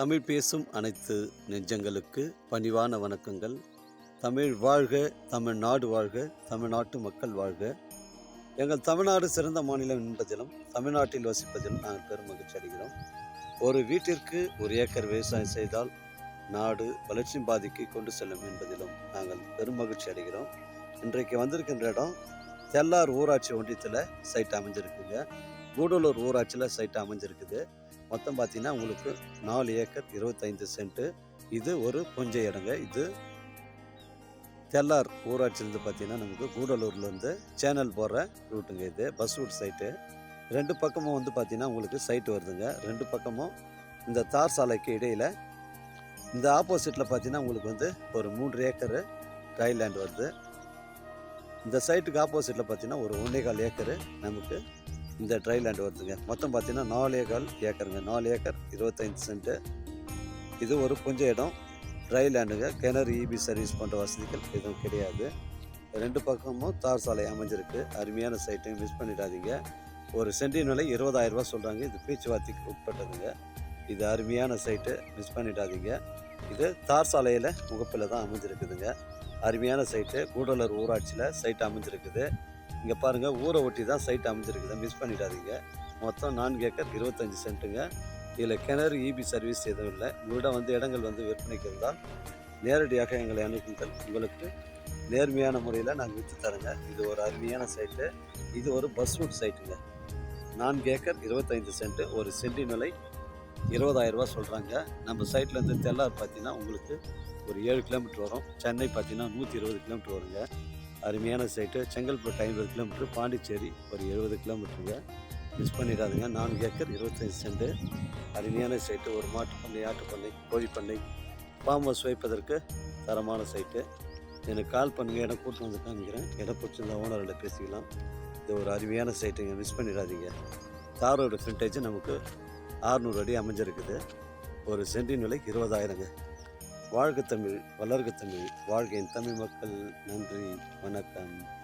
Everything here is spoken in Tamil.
தமிழ் பேசும் அனைத்து நெஞ்சங்களுக்கு பணிவான வணக்கங்கள். தமிழ் வாழ்க தமிழ்நாடு வாழ்க தமிழ்நாட்டு மக்கள் வாழ்க. எங்கள் தமிழ்நாடு சிறந்த மாநிலம் என்பதிலும் தமிழ்நாட்டில் வசிப்பதிலும் நாங்கள் பெரும் மகிழ்ச்சி அடைகிறோம். ஒரு வீட்டிற்கு ஒரு ஏக்கர் விவசாயம் செய்தால் நாடு வளர்ச்சி பாதிக்கு கொண்டு செல்லும் என்பதிலும் நாங்கள் பெரும் மகிழ்ச்சி அடைகிறோம். இன்றைக்கு வந்திருக்கின்ற இடம் தெல்லார் ஊராட்சி ஒன்றியத்தில் சைட் அமைஞ்சிருக்குங்க. கூடலூர் ஊராட்சியில் சைட் அமைஞ்சிருக்குது. மொத்தம் பார்த்தீங்கன்னா உங்களுக்கு நாலு ஏக்கர் இருபத்தைந்து சென்ட்டு. இது ஒரு புஞ்ச இடங்க. இது தெல்லார் ஊராட்சியிலேருந்து பார்த்தீங்கன்னா நமக்கு கூடலூர்லேருந்து சேனல் போகிற ரூட்டுங்க இது பஸ் ரூட் சைட்டு. ரெண்டு பக்கமும் வந்து பார்த்தீங்கன்னா உங்களுக்கு சைட்டு வருதுங்க. ரெண்டு பக்கமும் இந்த தார் சாலைக்கு இடையில். இந்த ஆப்போசிட்டில் பார்த்தீங்கன்னா உங்களுக்கு வந்து ஒரு மூன்று ஏக்கரு ட்ரைலேண்ட் வருது. இந்த சைட்டுக்கு ஆப்போசிட்டில் பார்த்தீங்கன்னா ஒரு ஒன்றே கால் ஏக்கரு நமக்கு இந்த ட்ரை லேண்ட் வருதுங்க. மொத்தம் பார்த்தீங்கன்னா நாலு ஏக்கர் ஏக்கருங்க. நாலு ஏக்கர் இருபத்தஞ்சி சென்ட்டு இது ஒரு கொஞ்சம் இடம். ட்ரை லேண்டுங்க கிணறு இபி சர்வீஸ் போன்ற வசதிகள் எதுவும் கிடையாது. ரெண்டு பக்கமும் தார் சாலை அமைஞ்சிருக்கு. அருமையான சைட்டு மிஸ் பண்ணிடாதீங்க. ஒரு சென்டின் விலை இருபதாயிரம் சொல்கிறாங்க இது பேச்சுவார்த்தைக்கு உட்பட்டதுங்க. இது அருமையான சைட்டு மிஸ் பண்ணிடாதீங்க. இது தார் சாலையில் முகப்பில் தான் அமைஞ்சிருக்குதுங்க. அருமையான சைட்டு கூடலூர் ஊராட்சியில் சைட் அமைஞ்சிருக்குது. இங்கே பாருங்கள் ஊரை ஒட்டி தான் சைட் அமைஞ்சிருக்குது. மிஸ் பண்ணிடாதீங்க. மொத்தம் நான்கு ஏக்கர் இருபத்தஞ்சி சென்ட்டுங்க. இதில் கிணறு இபி சர்வீஸ் எதுவும் இல்லை. உங்களிடம் வந்து இடங்கள் வந்து விற்பனைக்கு இருந்தால் நேரடியாக எங்களை அணுகுங்கள். உங்களுக்கு நேர்மையான முறையில் நாங்கள் விற்று தரேங்க. இது ஒரு அருமையான சைட்டு இது ஒரு பஸ் ரூட் சைட்டுங்க நான்கு ஏக்கர் இருபத்தைந்து சென்ட்டு. ஒரு சென்டின் நிலை இருபதாயிரரூபா சொல்கிறாங்க நம்ம சைட்லேருந்து தெல்லார் பார்த்தீங்கன்னா உங்களுக்கு ஒரு ஏழு கிலோமீட்டர் வரும். சென்னை பார்த்தீங்கன்னா நூற்றி இருபது கிலோமீட்டர் வருங்க. அருமையான சைட்டு செங்கல்பட்டு ஐம்பது கிலோமீட்டர் பாண்டிச்சேரி ஒரு எழுபது கிலோமீட்டருங்க மிஸ் பண்ணிடாதுங்க. நான்கு ஏக்கர் இருபத்தஞ்சி சென்ட். அருமையான சைட்டு ஒரு மாட்டு பண்ணை ஆட்டுப்பண்ணை கோழிப்பண்ணை ஃபார்ம் ஹவுஸ் வைப்பதற்கு தரமான சைட்டு எனக்கு கால் பண்ணுங்கள் இடம் கூட்டு வந்து காமிக்கிறேன் இடம் பிடிச்சிருந்தா ஓனர்கிட்ட பேசிக்கலாம். இது ஒரு அருமையான சைட்டுங்க மிஸ் பண்ணிடாதீங்க. தாரோட ஃப்ரண்டேஜ் நமக்கு ஆறுநூறு அடி அமைஞ்சிருக்குது. ஒரு சென்டின் விலை இருபதாயிரங்க. வாழ்க தமிழ் வளர்க தமிழ். வாழ்கையின் தமிழ் மக்கள். நன்றி வணக்கம்.